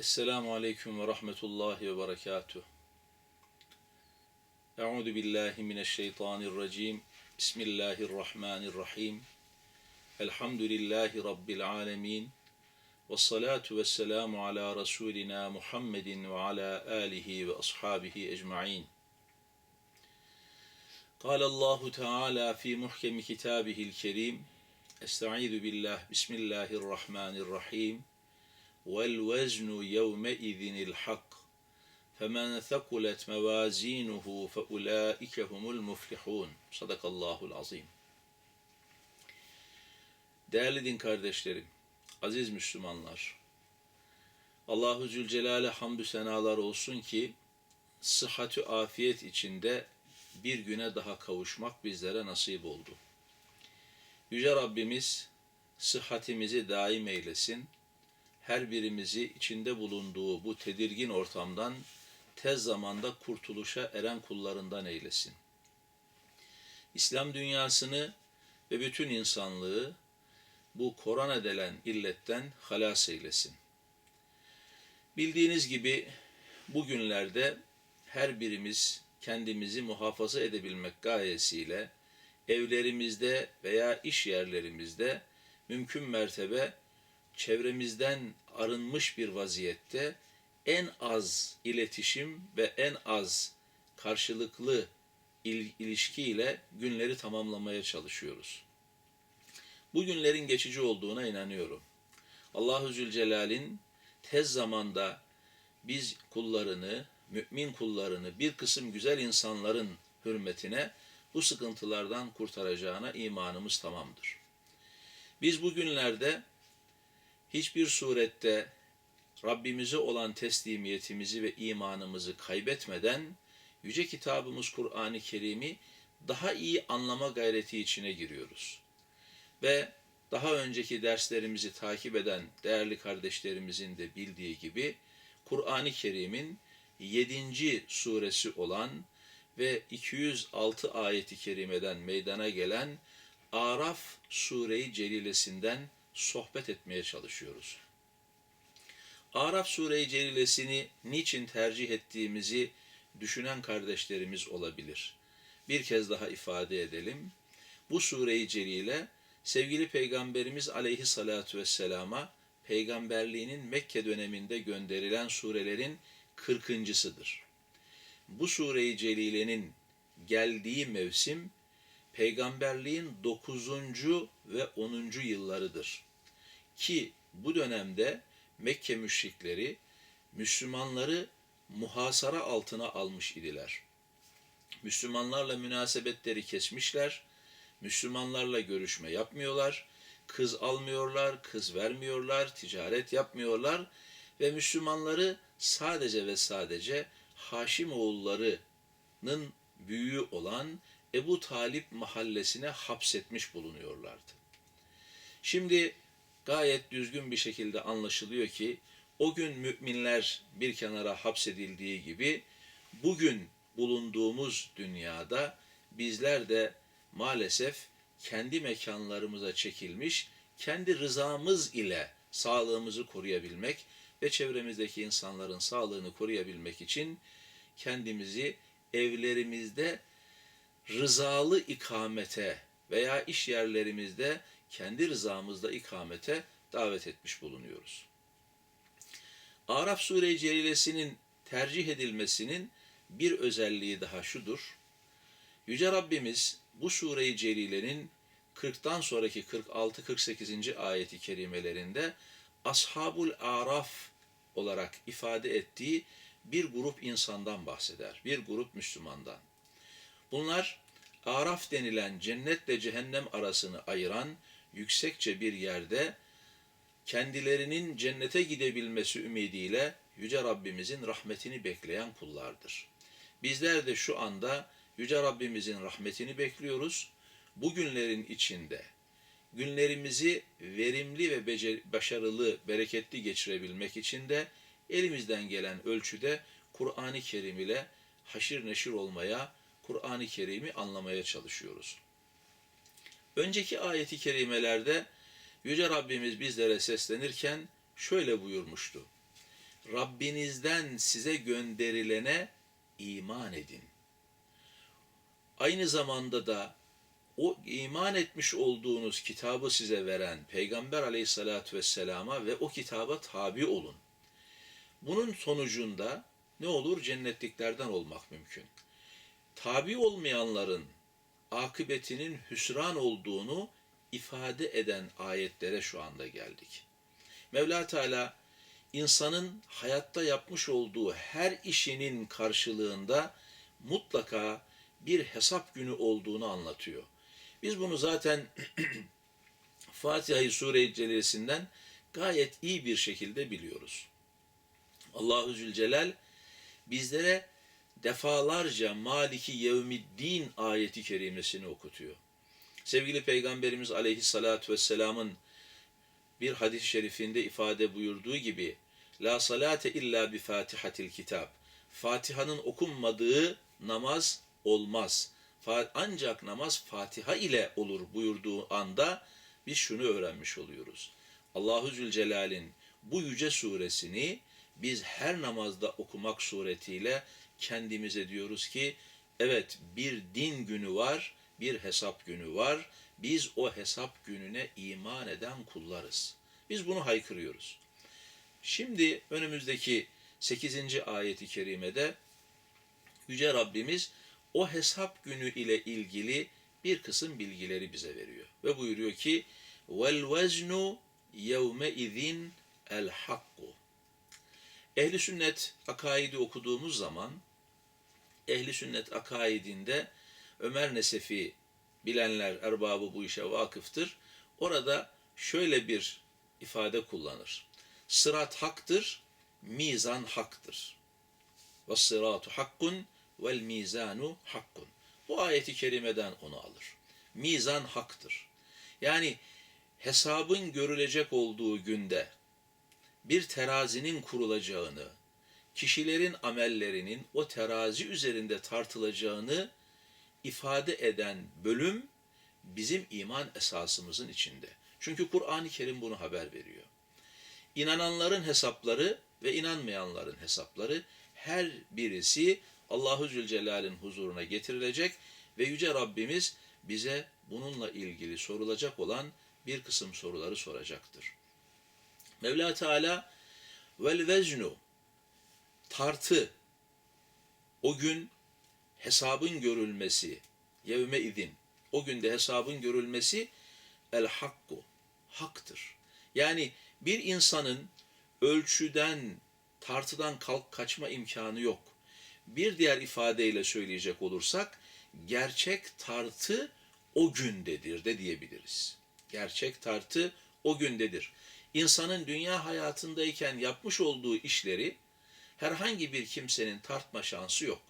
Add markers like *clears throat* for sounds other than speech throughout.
Esselamu Aleyküm ve Rahmetullahi ve Berekatuh. Euzu billahi mineşşeytanirracim. Bismillahirrahmanirrahim. Elhamdülillahi Rabbil alemin. Ve salatu ve selamu ala Resulina Muhammedin ve ala alihi ve ashabihi ecma'in. قال الله تعالى في محكم كتابه الكريم استعيذ بالله بسم الله الرحمن الرحيم والوزن يومئذ الحق فمن ثقلت موازينه فأولئك هم المفلحون صدق الله العظيم Değerli din kardeşlerim, aziz Müslümanlar, Allahu Zülcelal'e hamdü senalar olsun ki sıhhatü afiyet içinde bir güne daha kavuşmak bizlere nasip oldu. Yüce Rabbimiz sıhhatimizi daim eylesin, her birimizi içinde bulunduğu bu tedirgin ortamdan tez zamanda kurtuluşa eren kullarından eylesin. İslam dünyasını ve bütün insanlığı bu korona delen illetten halas eylesin. Bildiğiniz gibi bugünlerde her birimiz kendimizi muhafaza edebilmek gayesiyle evlerimizde veya iş yerlerimizde mümkün mertebe çevremizden arınmış bir vaziyette en az iletişim ve en az karşılıklı il, ilişkiyle günleri tamamlamaya çalışıyoruz. Bu günlerin geçici olduğuna inanıyorum. Allahu Zülcelal'in tez zamanda biz kullarını, mümin kullarını, bir kısım güzel insanların hürmetine bu sıkıntılardan kurtaracağına imanımız tamamdır. Biz bugünlerde hiçbir surette Rabbimize olan teslimiyetimizi ve imanımızı kaybetmeden yüce kitabımız Kur'an-ı Kerim'i daha iyi anlama gayreti içine giriyoruz. Ve daha önceki derslerimizi takip eden değerli kardeşlerimizin de bildiği gibi Kur'an-ı Kerim'in 7. suresi olan ve 206 ayeti kerimeden meydana gelen Araf Sure-i Celilesinden sohbet etmeye çalışıyoruz. Araf Sure-i Celilesini niçin tercih ettiğimizi düşünen kardeşlerimiz olabilir. Bir kez daha ifade edelim. Bu Sure-i Celile sevgili Peygamberimiz aleyhissalatu vesselama peygamberliğinin Mekke döneminde gönderilen surelerin kırkıncısıdır. Bu Sure-i Celile'nin geldiği mevsim peygamberliğin 9. ve 10. yıllarıdır. Ki bu dönemde Mekke müşrikleri Müslümanları muhasara altına almış idiler. Müslümanlarla münasebetleri kesmişler, Müslümanlarla görüşme yapmıyorlar, kız almıyorlar, kız vermiyorlar, ticaret yapmıyorlar ve Müslümanları sadece ve sadece Haşim oğullarının büyüğü olan Ebu Talip mahallesine hapsetmiş bulunuyorlardı. Şimdi gayet düzgün bir şekilde anlaşılıyor ki o gün müminler bir kenara hapsedildiği gibi bugün bulunduğumuz dünyada bizler de maalesef kendi mekanlarımıza çekilmiş, kendi rızamız ile sağlığımızı koruyabilmek ve çevremizdeki insanların sağlığını koruyabilmek için kendimizi evlerimizde rızalı ikamete veya iş yerlerimizde kendi rızamızda ikamete davet etmiş bulunuyoruz. Araf Sure-i Celilesi'nin tercih edilmesinin bir özelliği daha şudur. Yüce Rabbimiz bu Sure-i Celile'nin 40'tan sonraki 46-48. ayeti kerimelerinde Ashabul Araf olarak ifade ettiği bir grup insandan bahseder. Bir grup Müslümandan. Bunlar Araf denilen cennetle cehennem arasını ayıran yüksekçe bir yerde kendilerinin cennete gidebilmesi ümidiyle Yüce Rabbimizin rahmetini bekleyen kullardır. Bizler de şu anda Yüce Rabbimizin rahmetini bekliyoruz. Bu günlerin içinde günlerimizi verimli ve başarılı, bereketli geçirebilmek için de elimizden gelen ölçüde Kur'an-ı Kerim ile haşir neşir olmaya, Kur'an-ı Kerim'i anlamaya çalışıyoruz. Önceki ayeti kerimelerde Yüce Rabbimiz bizlere seslenirken şöyle buyurmuştu. Rabbinizden size gönderilene iman edin. Aynı zamanda da o iman etmiş olduğunuz kitabı size veren Peygamber aleyhissalatü vesselama ve o kitaba tabi olun. Bunun sonucunda ne olur? Cennetliklerden olmak mümkün. Tabi olmayanların akıbetinin hüsran olduğunu ifade eden ayetlere şu anda geldik. Mevla Teala insanın hayatta yapmış olduğu her işinin karşılığında mutlaka bir hesap günü olduğunu anlatıyor. Biz bunu zaten *clears throat* Fatiha-i Sure-i Celilesinden gayet iyi bir şekilde biliyoruz. Allahu Zülcelal bizlere defalarca Maliki Yevmiddin ayeti kerimesini okutuyor. Sevgili Peygamberimiz Aleyhisselatü Vesselam'ın bir hadis-i şerifinde ifade buyurduğu gibi La salate illa bi fatihatil kitab. Fatiha'nın okunmadığı namaz olmaz. Ancak namaz Fatiha ile olur buyurduğu anda biz şunu öğrenmiş oluyoruz. Allahu Zülcelal'in bu yüce suresini biz her namazda okumak suretiyle kendimize diyoruz ki evet bir din günü var, bir hesap günü var. Biz o hesap gününe iman eden kullarız. Biz bunu haykırıyoruz. Şimdi önümüzdeki 8. ayeti kerimede Yüce Rabbimiz o hesap günü ile ilgili bir kısım bilgileri bize veriyor. Ve buyuruyor ki yevme izin el hakku. Ehli sünnet akaidi okuduğumuz zaman ehli sünnet akaidinde Ömer Nesefi bilenler erbabı bu işe vakıftır. Orada şöyle bir ifade kullanır. Sırat haktır, mizan haktır. Ve sıratu hakkun vel mizanu hakkun. Bu ayeti kerimeden onu alır. Mizan haktır. Yani hesabın görülecek olduğu günde bir terazinin kurulacağını, kişilerin amellerinin o terazi üzerinde tartılacağını ifade eden bölüm bizim iman esasımızın içinde. Çünkü Kur'an-ı Kerim bunu haber veriyor. İnananların hesapları ve inanmayanların hesapları her birisi Allahu Zülcelal'in huzuruna getirilecek ve yüce Rabbimiz bize bununla ilgili sorulacak olan bir kısım soruları soracaktır. Mevla Teala vel veznu tartı o gün hesabın görülmesi yevme idin o günde hesabın görülmesi el hakku haktır. Yani bir insanın ölçüden tartıdan kalk kaçma imkanı yok. Bir diğer ifadeyle söyleyecek olursak gerçek tartı o gündedir de diyebiliriz. Gerçek tartı o gündedir. İnsanın dünya hayatındayken yapmış olduğu işleri herhangi bir kimsenin tartma şansı yok.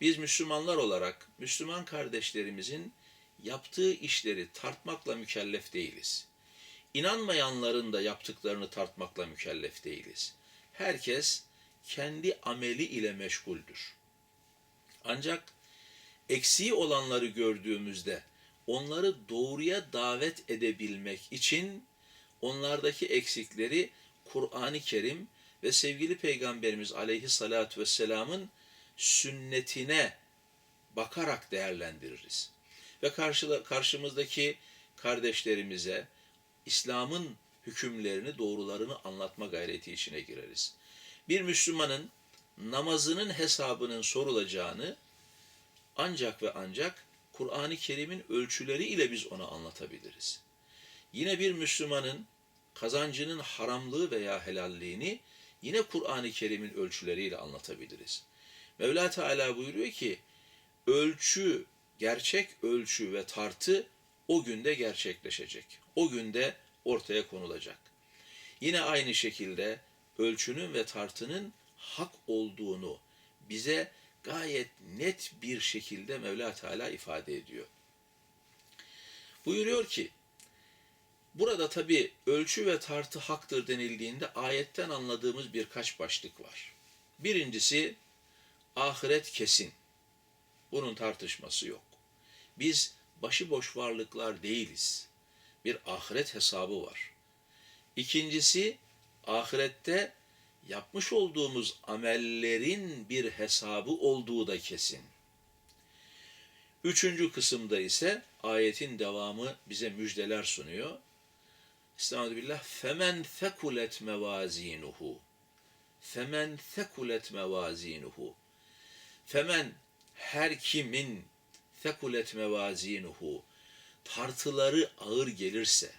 Biz Müslümanlar olarak Müslüman kardeşlerimizin yaptığı işleri tartmakla mükellef değiliz. İnanmayanların da yaptıklarını tartmakla mükellef değiliz. Herkes kendi ameli ile meşguldür. Ancak eksiği olanları gördüğümüzde onları doğruya davet edebilmek için onlardaki eksikleri Kur'an-ı Kerim ve sevgili Peygamberimiz Aleyhisselatü Vesselam'ın sünnetine bakarak değerlendiririz. Ve karşıla, karşımızdaki kardeşlerimize İslam'ın hükümlerini, doğrularını anlatma gayreti içine gireriz. Bir Müslümanın namazının hesabının sorulacağını ancak ve ancak Kur'an-ı Kerim'in ölçüleri ile biz ona anlatabiliriz. Yine bir Müslümanın kazancının haramlığı veya helalliğini yine Kur'an-ı Kerim'in ölçüleriyle anlatabiliriz. Mevla Teala buyuruyor ki ölçü, gerçek ölçü ve tartı o günde gerçekleşecek. O günde ortaya konulacak. Yine aynı şekilde ölçünün ve tartının hak olduğunu bize gayet net bir şekilde Mevla Teala ifade ediyor. Buyuruyor ki, burada tabi ölçü ve tartı haktır denildiğinde ayetten anladığımız birkaç başlık var. Birincisi, ahiret kesin. Bunun tartışması yok. Biz başıboş varlıklar değiliz. Bir ahiret hesabı var. İkincisi, ahirette yapmış olduğumuz amellerin bir hesabı olduğu da kesin. Üçüncü kısımda ise ayetin devamı bize müjdeler sunuyor. Estağfirullah. Femen thekulet mevazinuhu. Femen thekulet mevazinuhu. Femen her kimin thekulet mevazinuhu tartıları ağır gelirse,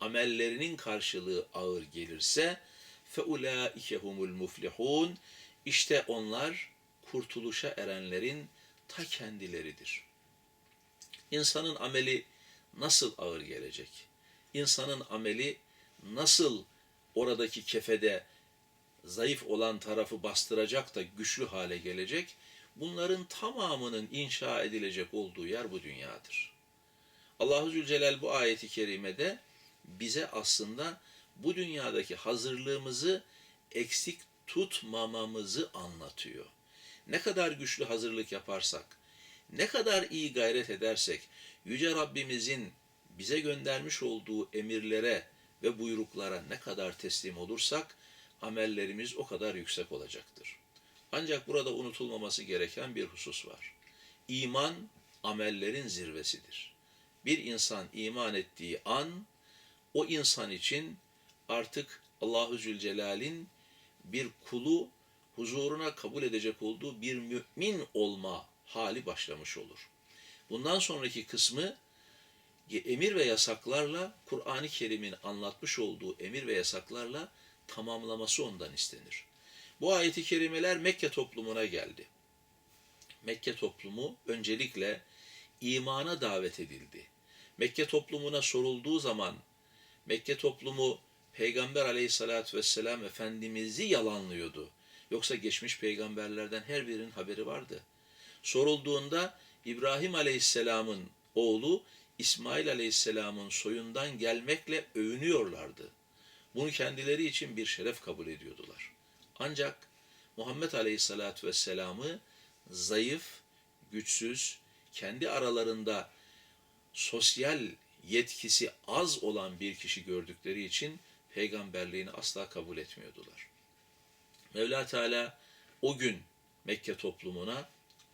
amellerinin karşılığı ağır gelirse fe ulaike humul muflihun işte onlar kurtuluşa erenlerin ta kendileridir. İnsanın ameli nasıl ağır gelecek? İnsanın ameli nasıl oradaki kefede zayıf olan tarafı bastıracak da güçlü hale gelecek? Bunların tamamının inşa edilecek olduğu yer bu dünyadır. Allahu Zülcelal bu ayeti kerimede bize aslında bu dünyadaki hazırlığımızı eksik tutmamamızı anlatıyor. Ne kadar güçlü hazırlık yaparsak, ne kadar iyi gayret edersek, Yüce Rabbimizin bize göndermiş olduğu emirlere ve buyruklara ne kadar teslim olursak, amellerimiz o kadar yüksek olacaktır. Ancak burada unutulmaması gereken bir husus var. İman, amellerin zirvesidir. Bir insan iman ettiği an, o insan için artık Allahu Zülcelal'in bir kulu huzuruna kabul edecek olduğu bir mümin olma hali başlamış olur. Bundan sonraki kısmı emir ve yasaklarla Kur'an-ı Kerim'in anlatmış olduğu emir ve yasaklarla tamamlaması ondan istenir. Bu ayeti kerimeler Mekke toplumuna geldi. Mekke toplumu öncelikle imana davet edildi. Mekke toplumuna sorulduğu zaman Mekke toplumu Peygamber aleyhissalatü vesselam Efendimiz'i yalanlıyordu. Yoksa geçmiş peygamberlerden her birinin haberi vardı. Sorulduğunda İbrahim aleyhisselamın oğlu İsmail aleyhisselamın soyundan gelmekle övünüyorlardı. Bunu kendileri için bir şeref kabul ediyordular. Ancak Muhammed aleyhissalatü vesselam'ı zayıf, güçsüz, kendi aralarında sosyal yetkisi az olan bir kişi gördükleri için peygamberliğini asla kabul etmiyordular. Mevla Teala o gün Mekke toplumuna,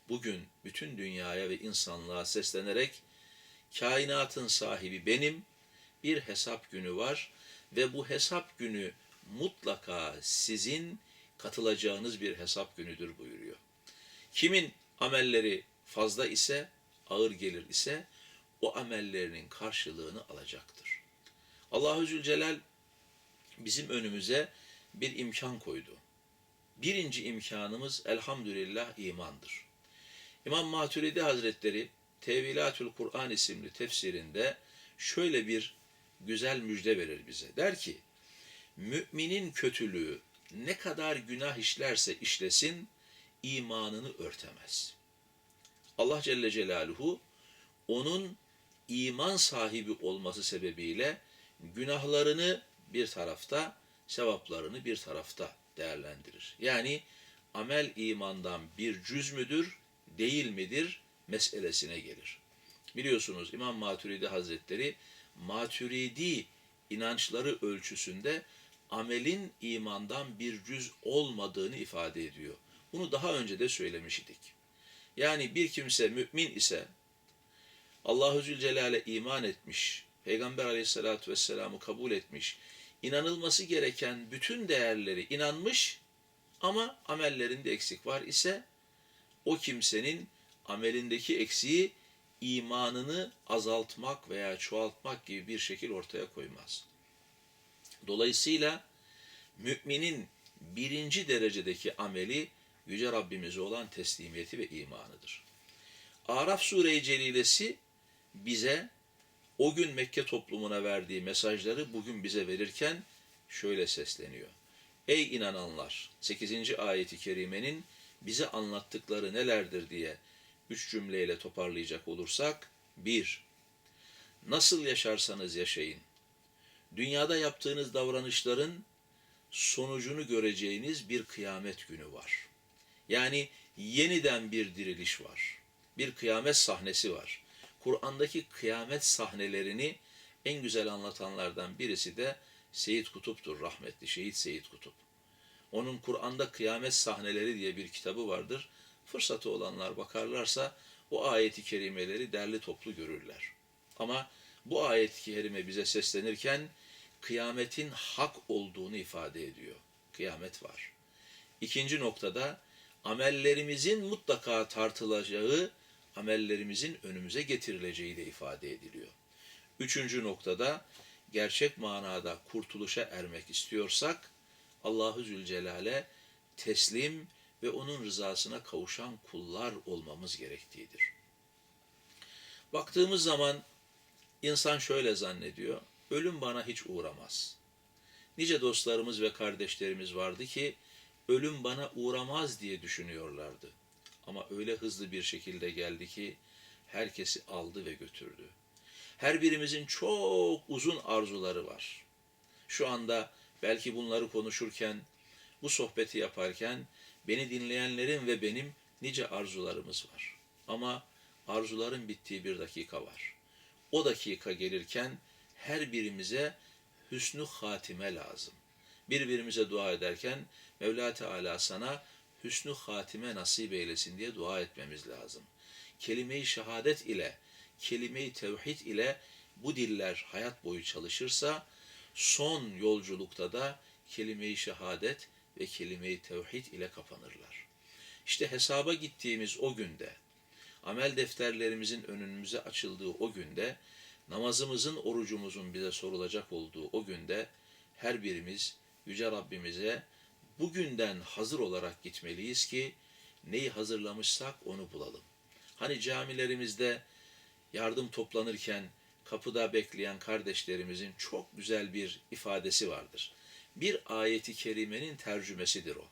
bugün bütün dünyaya ve insanlığa seslenerek kainatın sahibi benim, bir hesap günü var ve bu hesap günü mutlaka sizin katılacağınız bir hesap günüdür buyuruyor. Kimin amelleri fazla ise, ağır gelir ise o amellerinin karşılığını alacaktır. Allahu Zülcelal bizim önümüze bir imkan koydu. Birinci imkanımız elhamdülillah imandır. İmam Maturidi Hazretleri Tevilatül Kur'an isimli tefsirinde şöyle bir güzel müjde verir bize. Der ki, müminin kötülüğü ne kadar günah işlerse işlesin, imanını örtemez. Allah Celle Celaluhu onun iman sahibi olması sebebiyle günahlarını bir tarafta, sevaplarını bir tarafta değerlendirir. Yani amel imandan bir cüz müdür, değil midir meselesine gelir. Biliyorsunuz İmam Maturidi Hazretleri Maturidi inançları ölçüsünde amelin imandan bir cüz olmadığını ifade ediyor. Bunu daha önce de söylemiştik. Yani bir kimse mümin ise Allahu Zülcelal'e iman etmiş, Peygamber aleyhissalatü vesselam'ı kabul etmiş, inanılması gereken bütün değerleri inanmış ama amellerinde eksik var ise o kimsenin amelindeki eksiği imanını azaltmak veya çoğaltmak gibi bir şekil ortaya koymaz. Dolayısıyla müminin birinci derecedeki ameli Yüce Rabbimize olan teslimiyeti ve imanıdır. Araf Sure-i Celilesi bize o gün Mekke toplumuna verdiği mesajları bugün bize verirken şöyle sesleniyor. Ey inananlar! 8. ayeti kerimenin bize anlattıkları nelerdir diye üç cümleyle toparlayacak olursak, bir, nasıl yaşarsanız yaşayın, dünyada yaptığınız davranışların sonucunu göreceğiniz bir kıyamet günü var. Yani yeniden bir diriliş var. Bir kıyamet sahnesi var. Kur'an'daki kıyamet sahnelerini en güzel anlatanlardan birisi de Seyit Kutup'tur rahmetli Şehit Seyit Kutup. Onun Kur'an'da kıyamet sahneleri diye bir kitabı vardır. Fırsatı olanlar bakarlarsa o ayeti kerimeleri derli toplu görürler. Ama bu ayet-i kerime bize seslenirken kıyametin hak olduğunu ifade ediyor. Kıyamet var. İkinci noktada amellerimizin mutlaka tartılacağı, amellerimizin önümüze getirileceği de ifade ediliyor. Üçüncü noktada gerçek manada kurtuluşa ermek istiyorsak Allahu Zülcelal'e teslim ve onun rızasına kavuşan kullar olmamız gerektiğidir. Baktığımız zaman insan şöyle zannediyor, ölüm bana hiç uğramaz. Nice dostlarımız ve kardeşlerimiz vardı ki ölüm bana uğramaz diye düşünüyorlardı. Ama öyle hızlı bir şekilde geldi ki herkesi aldı ve götürdü. Her birimizin çok uzun arzuları var. Şu anda belki bunları konuşurken, bu sohbeti yaparken beni dinleyenlerin ve benim nice arzularımız var. Ama arzuların bittiği bir dakika var. O dakika gelirken her birimize hüsnü hatime lazım. Birbirimize dua ederken Mevla Teala sana hüsnü hatime nasip eylesin diye dua etmemiz lazım. Kelime-i şehadet ile, kelime-i tevhid ile bu diller hayat boyu çalışırsa son yolculukta da kelime-i şehadet ve kelime-i tevhid ile kapanırlar. İşte hesaba gittiğimiz o günde, amel defterlerimizin önümüze açıldığı o günde, namazımızın, orucumuzun bize sorulacak olduğu o günde her birimiz Yüce Rabbimize bugünden hazır olarak gitmeliyiz ki neyi hazırlamışsak onu bulalım. Hani camilerimizde yardım toplanırken kapıda bekleyen kardeşlerimizin çok güzel bir ifadesi vardır. Bir ayeti kerimenin tercümesidir o.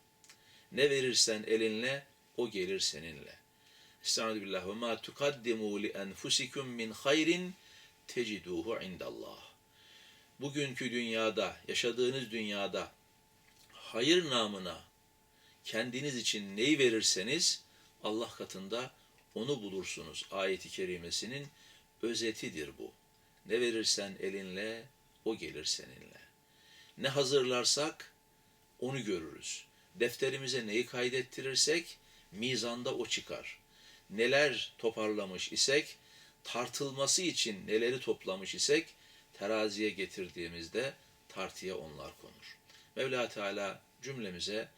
Ne verirsen elinle o gelir seninle. Estaizu billah ve ma tukaddimu li enfusikum min hayrin teciduhu indallah. Bugünkü dünyada, yaşadığınız dünyada hayır namına kendiniz için neyi verirseniz Allah katında onu bulursunuz. Ayeti kerimesinin özetidir bu. Ne verirsen elinle o gelir seninle. Ne hazırlarsak onu görürüz. Defterimize neyi kaydettirirsek mizanda o çıkar. Neler toparlamış isek tartılması için neleri toplamış isek teraziye getirdiğimizde tartıya onlar konur. Mevla Teala cümlemize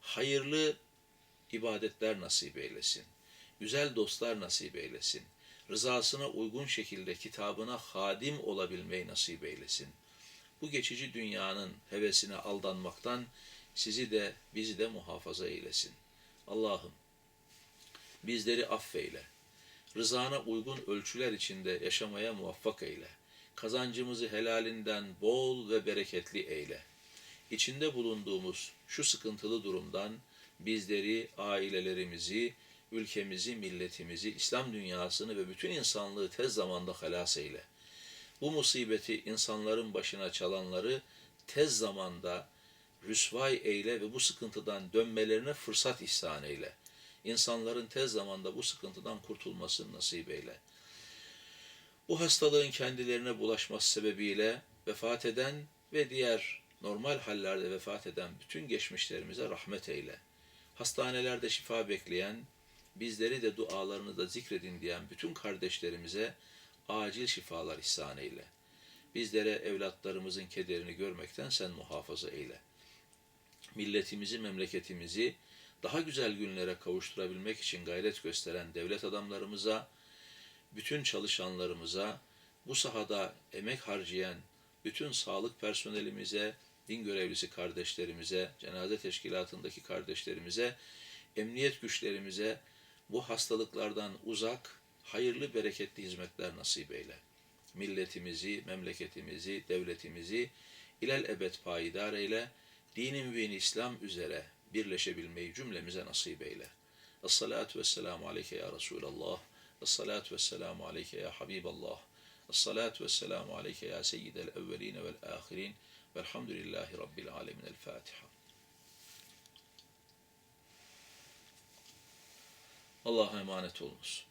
hayırlı ibadetler nasip eylesin. Güzel dostlar nasip eylesin. Rızasına uygun şekilde kitabına hadim olabilmeyi nasip eylesin. Bu geçici dünyanın hevesine aldanmaktan sizi de bizi de muhafaza eylesin. Allah'ım bizleri affeyle. Rızana uygun ölçüler içinde yaşamaya muvaffak eyle. Kazancımızı helalinden bol ve bereketli eyle. İçinde bulunduğumuz şu sıkıntılı durumdan bizleri, ailelerimizi, ülkemizi, milletimizi, İslam dünyasını ve bütün insanlığı tez zamanda halas eyle. Bu musibeti insanların başına çalanları tez zamanda rüsvay eyle ve bu sıkıntıdan dönmelerine fırsat ihsan eyle. İnsanların tez zamanda bu sıkıntıdan kurtulmasını nasip eyle. Bu hastalığın kendilerine bulaşması sebebiyle vefat eden ve diğer normal hallerde vefat eden bütün geçmişlerimize rahmet eyle. Hastanelerde şifa bekleyen, bizleri de dualarını da zikredin diyen bütün kardeşlerimize acil şifalar ihsan eyle. Bizlere evlatlarımızın kederini görmekten sen muhafaza eyle. Milletimizi, memleketimizi daha güzel günlere kavuşturabilmek için gayret gösteren devlet adamlarımıza, bütün çalışanlarımıza, bu sahada emek harcayan bütün sağlık personelimize, din görevlisi kardeşlerimize, cenaze teşkilatındaki kardeşlerimize, emniyet güçlerimize bu hastalıklardan uzak, hayırlı, bereketli hizmetler nasip eyle. Milletimizi, memleketimizi, devletimizi ilel ebed payidar eyle, dinin mübin İslam üzere birleşebilmeyi cümlemize nasip eyle. Esselatu vesselamu aleyke ya Resulallah. Esselatu vesselamu aleyke ya Habiballah. Esselatu vesselamu aleyke ya seyyidel evveline vel ahirin. Velhamdülillahi Rabbil alemin. El Fatiha. Allah'a emanet olunuz.